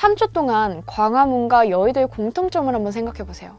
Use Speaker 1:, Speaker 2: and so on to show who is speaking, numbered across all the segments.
Speaker 1: 3초 동안 광화문과 여의도의 공통점을 한번 생각해 보세요.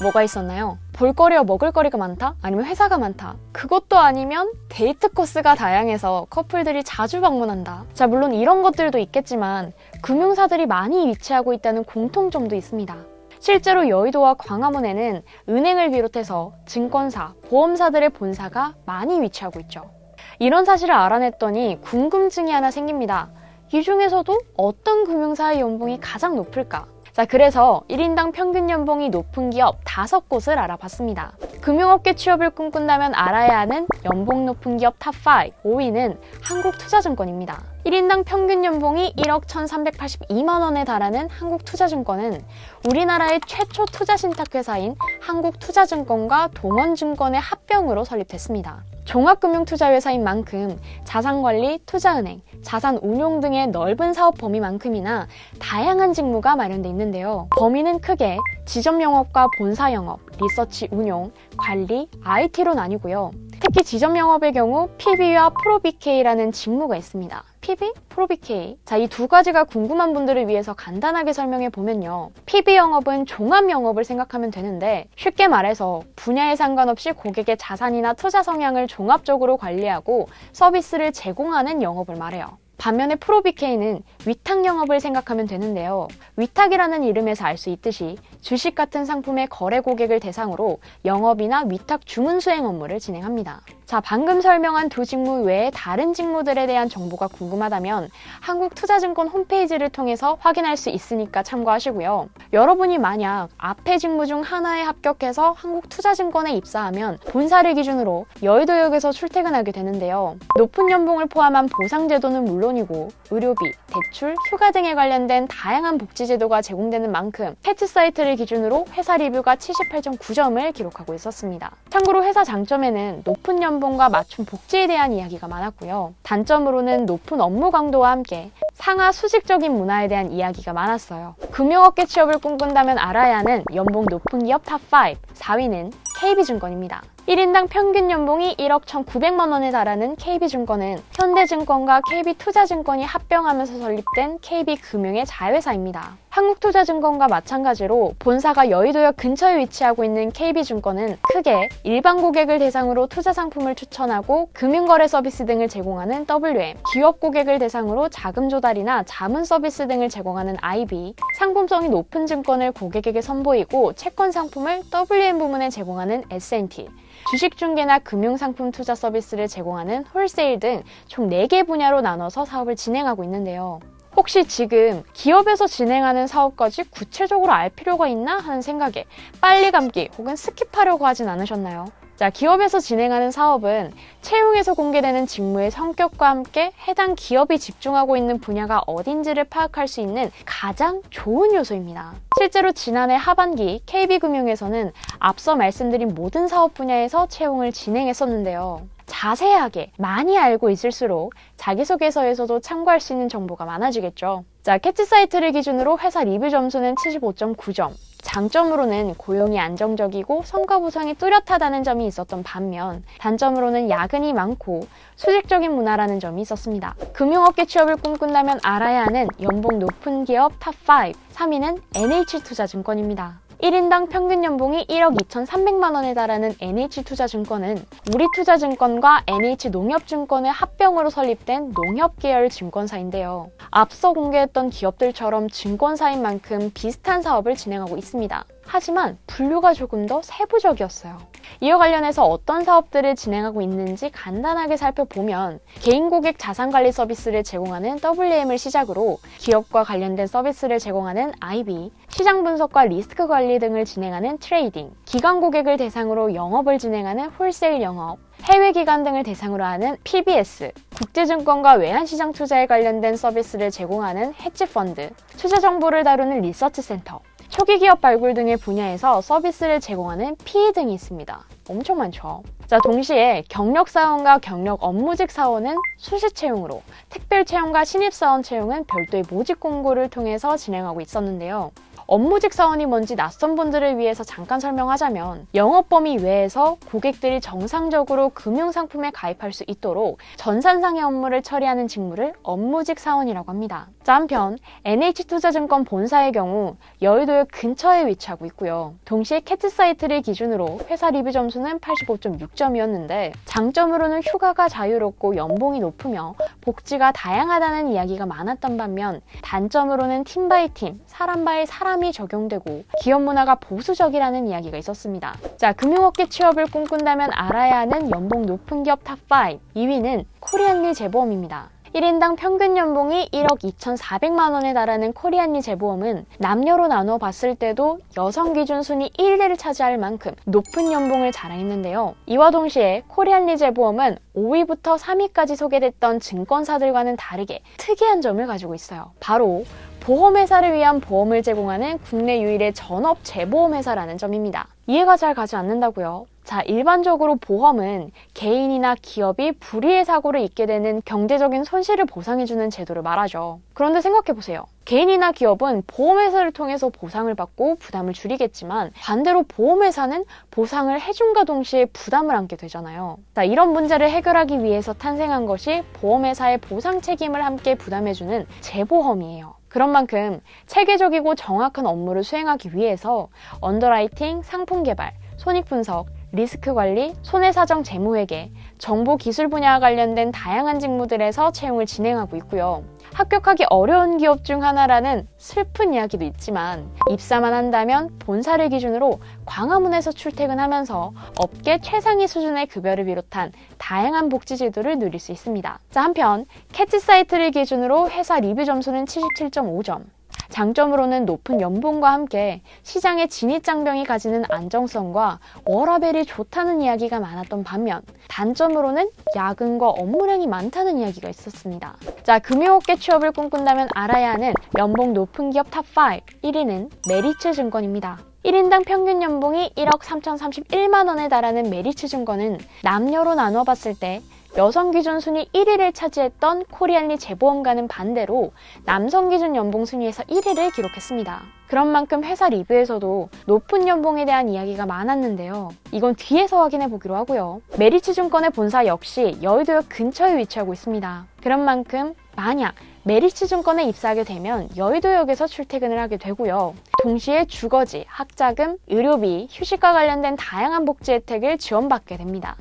Speaker 1: 뭐가 있었나요? 볼거리와 먹을거리가 많다? 아니면 회사가 많다? 그것도 아니면 데이트 코스가 다양해서 커플들이 자주 방문한다. 자, 물론 이런 것들도 있겠지만 금융사들이 많이 위치하고 있다는 공통점도 있습니다. 실제로 여의도와 광화문에는 은행을 비롯해서 증권사, 보험사들의 본사가 많이 위치하고 있죠. 이런 사실을 알아냈더니 궁금증이 하나 생깁니다. 이 중에서도 어떤 금융사의 연봉이 가장 높을까? 자, 그래서 1인당 평균 연봉이 높은 기업 5곳을 알아봤습니다. 금융업계 취업을 꿈꾼다면 알아야 하는 연봉 높은 기업 탑5, 5위는 한국투자증권입니다. 1인당 평균 연봉이 1억 1,382만 원에 달하는 한국투자증권은 우리나라의 최초 투자 신탁회사인 한국투자증권과 동원증권의 합병으로 설립됐습니다. 종합금융투자회사인 만큼 자산관리, 투자은행, 자산 운용 등의 넓은 사업 범위만큼이나 다양한 직무가 마련돼 있는데요. 범위는 크게 지점 영업과 본사 영업, 리서치 운용, 관리, IT로 나뉘고요. 특히 지점 영업의 경우 PB와 프로BK라는 직무가 있습니다. PB, 프로BK. 자, 이 두 가지가 궁금한 분들을 위해서 간단하게 설명해 보면요. PB 영업은 종합 영업을 생각하면 되는데 쉽게 말해서 분야에 상관없이 고객의 자산이나 투자 성향을 종합적으로 관리하고 서비스를 제공하는 영업을 말해요. 반면에 프로BK는 위탁 영업을 생각하면 되는데요. 위탁이라는 이름에서 알 수 있듯이 주식 같은 상품의 거래 고객을 대상으로 영업이나 위탁 주문 수행 업무를 진행합니다. 자, 방금 설명한 두 직무 외에 다른 직무들에 대한 정보가 궁금하다면 한국투자증권 홈페이지를 통해서 확인할 수 있으니까 참고하시고요. 여러분이 만약 앞의 직무 중 하나에 합격해서 한국투자증권에 입사하면 본사를 기준으로 여의도역에서 출퇴근하게 되는데요. 높은 연봉을 포함한 보상제도는 물론이고 의료비, 대출, 휴가 등에 관련된 다양한 복지 제도가 제공되는 만큼 패치 사이트를 기준으로 회사 리뷰가 78.9점을 기록하고 있었습니다. 참고로 회사 장점에는 높은 연봉과 맞춤 복지에 대한 이야기가 많았고요. 단점으로는 높은 업무 강도와 함께 상하 수직적인 문화에 대한 이야기가 많았어요. 금융업계 취업을 꿈꾼다면 알아야 하는 연봉 높은 기업 탑5, 4위는 KB증권입니다. 1인당 평균 연봉이 1억 1,900만 원에 달하는 KB증권은 현대증권과 KB투자증권이 합병하면서 설립된 KB금융의 자회사입니다. 한국투자증권과 마찬가지로 본사가 여의도역 근처에 위치하고 있는 KB증권은 크게 일반 고객을 대상으로 투자 상품을 추천하고 금융거래 서비스 등을 제공하는 WM, 기업 고객을 대상으로 자금 조달이나 자문 서비스 등을 제공하는 IB, 상품성이 높은 증권을 고객에게 선보이고 채권 상품을 WM 부문에 제공하는 S&T, 주식 중개나 금융 상품 투자 서비스를 제공하는 홀세일 등 총 4개 분야로 나눠서 사업을 진행하고 있는데요. 혹시 지금 기업에서 진행하는 사업까지 구체적으로 알 필요가 있나 하는 생각에 빨리 감기 혹은 스킵하려고 하진 않으셨나요? 자, 기업에서 진행하는 사업은 채용에서 공개되는 직무의 성격과 함께 해당 기업이 집중하고 있는 분야가 어딘지를 파악할 수 있는 가장 좋은 요소입니다. 실제로 지난해 하반기 KB금융에서는 앞서 말씀드린 모든 사업 분야에서 채용을 진행했었는데요. 자세하게 많이 알고 있을수록 자기소개서에서도 참고할 수 있는 정보가 많아지겠죠. 자, 캐치 사이트를 기준으로 회사 리뷰 점수는 75.9점. 장점으로는 고용이 안정적이고 성과 보상이 뚜렷하다는 점이 있었던 반면 단점으로는 야근이 많고 수직적인 문화라는 점이 있었습니다. 금융업계 취업을 꿈꾼다면 알아야 하는 연봉 높은 기업 탑5 3위는 NH투자증권입니다. 1인당 평균 연봉이 1억 2,300만 원에 달하는 NH투자증권은 우리투자증권과 NH농협증권의 합병으로 설립된 농협 계열 증권사인데요. 앞서 공개했던 기업들처럼 증권사인 만큼 비슷한 사업을 진행하고 있습니다. 하지만 분류가 조금 더 세부적이었어요. 이와 관련해서 어떤 사업들을 진행하고 있는지 간단하게 살펴보면 개인 고객 자산 관리 서비스를 제공하는 WM을 시작으로 기업과 관련된 서비스를 제공하는 IB, 시장 분석과 리스크 관리 등을 진행하는 트레이딩, 기관 고객을 대상으로 영업을 진행하는 홀세일 영업, 해외 기관 등을 대상으로 하는 PBS, 국제증권과 외환시장 투자에 관련된 서비스를 제공하는 헤지펀드, 투자 정보를 다루는 리서치 센터, 초기 기업 발굴 등의 분야에서 서비스를 제공하는 PE 등이 있습니다. 엄청 많죠. 자, 동시에 경력 사원과 경력 업무직 사원은 수시 채용으로, 특별 채용과 신입 사원 채용은 별도의 모집 공고를 통해서 진행하고 있었는데요. 업무직 사원이 뭔지 낯선 분들을 위해서 잠깐 설명하자면 영업 범위 외에서 고객들이 정상적으로 금융 상품에 가입할 수 있도록 전산상의 업무를 처리하는 직무를 업무직 사원이라고 합니다. 자, 한편 NH투자증권 본사의 경우 여의도역 근처에 위치하고 있고요. 동시에 캐치 사이트를 기준으로 회사 리뷰 점수는 85.6점이었는데 장점으로는 휴가가 자유롭고 연봉이 높으며 복지가 다양하다는 이야기가 많았던 반면 단점으로는 팀 바이 팀, 사람 바이 사람 이 적용되고 기업 문화가 보수적이라는 이야기가 있었습니다. 자, 금융업계 취업을 꿈꾼다면 알아야 하는 연봉 높은 기업 탑5 2위는 코리안리 재보험입니다. 1인당 평균 연봉이 1억 2,400만 원에 달하는 코리안리 재보험은 남녀로 나누어 봤을 때도 여성 기준 순위 1위를 차지할 만큼 높은 연봉을 자랑했는데요. 이와 동시에 코리안리 재보험은 5위부터 3위까지 소개됐던 증권사들과는 다르게 특이한 점을 가지고 있어요. 바로 보험회사를 위한 보험을 제공하는 국내 유일의 전업 재보험회사라는 점입니다. 이해가 잘 가지 않는다고요? 자, 일반적으로 보험은 개인이나 기업이 불의의 사고를 입게 되는 경제적인 손실을 보상해주는 제도를 말하죠. 그런데 생각해보세요. 개인이나 기업은 보험회사를 통해서 보상을 받고 부담을 줄이겠지만 반대로 보험회사는 보상을 해준과 동시에 부담을 안게 되잖아요. 자, 이런 문제를 해결하기 위해서 탄생한 것이 보험회사의 보상 책임을 함께 부담해주는 재보험이에요. 그런 만큼 체계적이고 정확한 업무를 수행하기 위해서 언더라이팅, 상품 개발, 손익 분석, 리스크 관리, 손해사정 재무회계, 정보 기술 분야와 관련된 다양한 직무들에서 채용을 진행하고 있고요. 합격하기 어려운 기업 중 하나라는 슬픈 이야기도 있지만 입사만 한다면 본사를 기준으로 광화문에서 출퇴근하면서 업계 최상위 수준의 급여를 비롯한 다양한 복지 제도를 누릴 수 있습니다. 자, 한편 캐치 사이트를 기준으로 회사 리뷰 점수는 77.5점, 장점으로는 높은 연봉과 함께 시장의 진입장벽이 가지는 안정성과 워라벨이 좋다는 이야기가 많았던 반면 단점으로는 야근과 업무량이 많다는 이야기가 있었습니다. 자, 금융업계 취업을 꿈꾼다면 알아야 하는 연봉 높은 기업 탑5 1위는 메리츠 증권입니다. 1인당 평균 연봉이 1억 3,031만 원에 달하는 메리츠 증권은 남녀로 나눠 봤을 때 여성 기준 순위 1위를 차지했던 코리안리 재보험과는 반대로 남성 기준 연봉 순위에서 1위를 기록했습니다. 그런 만큼 회사 리뷰에서도 높은 연봉에 대한 이야기가 많았는데요. 이건 뒤에서 확인해 보기로 하고요. 메리츠 증권의 본사 역시 여의도역 근처에 위치하고 있습니다. 그런 만큼 만약 메리츠 증권에 입사하게 되면 여의도역에서 출퇴근을 하게 되고요. 동시에 주거지, 학자금, 의료비, 휴식과 관련된 다양한 복지 혜택을 지원받게 됩니다.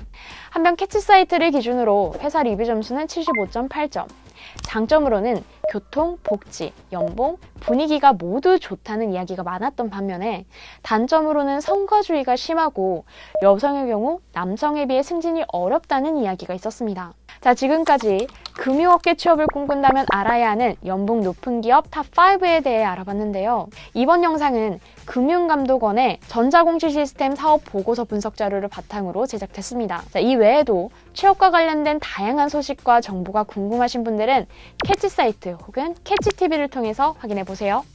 Speaker 1: 한편 캐치 사이트를 기준으로 회사 리뷰 점수는 75.8점. 장점으로는 교통, 복지, 연봉, 분위기가 모두 좋다는 이야기가 많았던 반면에 단점으로는 성과주의가 심하고 여성의 경우 남성에 비해 승진이 어렵다는 이야기가 있었습니다. 자, 지금까지 금융업계 취업을 꿈꾼다면 알아야 하는 연봉 높은 기업 탑5에 대해 알아봤는데요. 이번 영상은 금융감독원의 전자공시 시스템 사업 보고서 분석 자료를 바탕으로 제작됐습니다. 자, 이 외에도 취업과 관련된 다양한 소식과 정보가 궁금하신 분들은 캐치 사이트 혹은 캐치 TV를 통해서 확인해 보세요.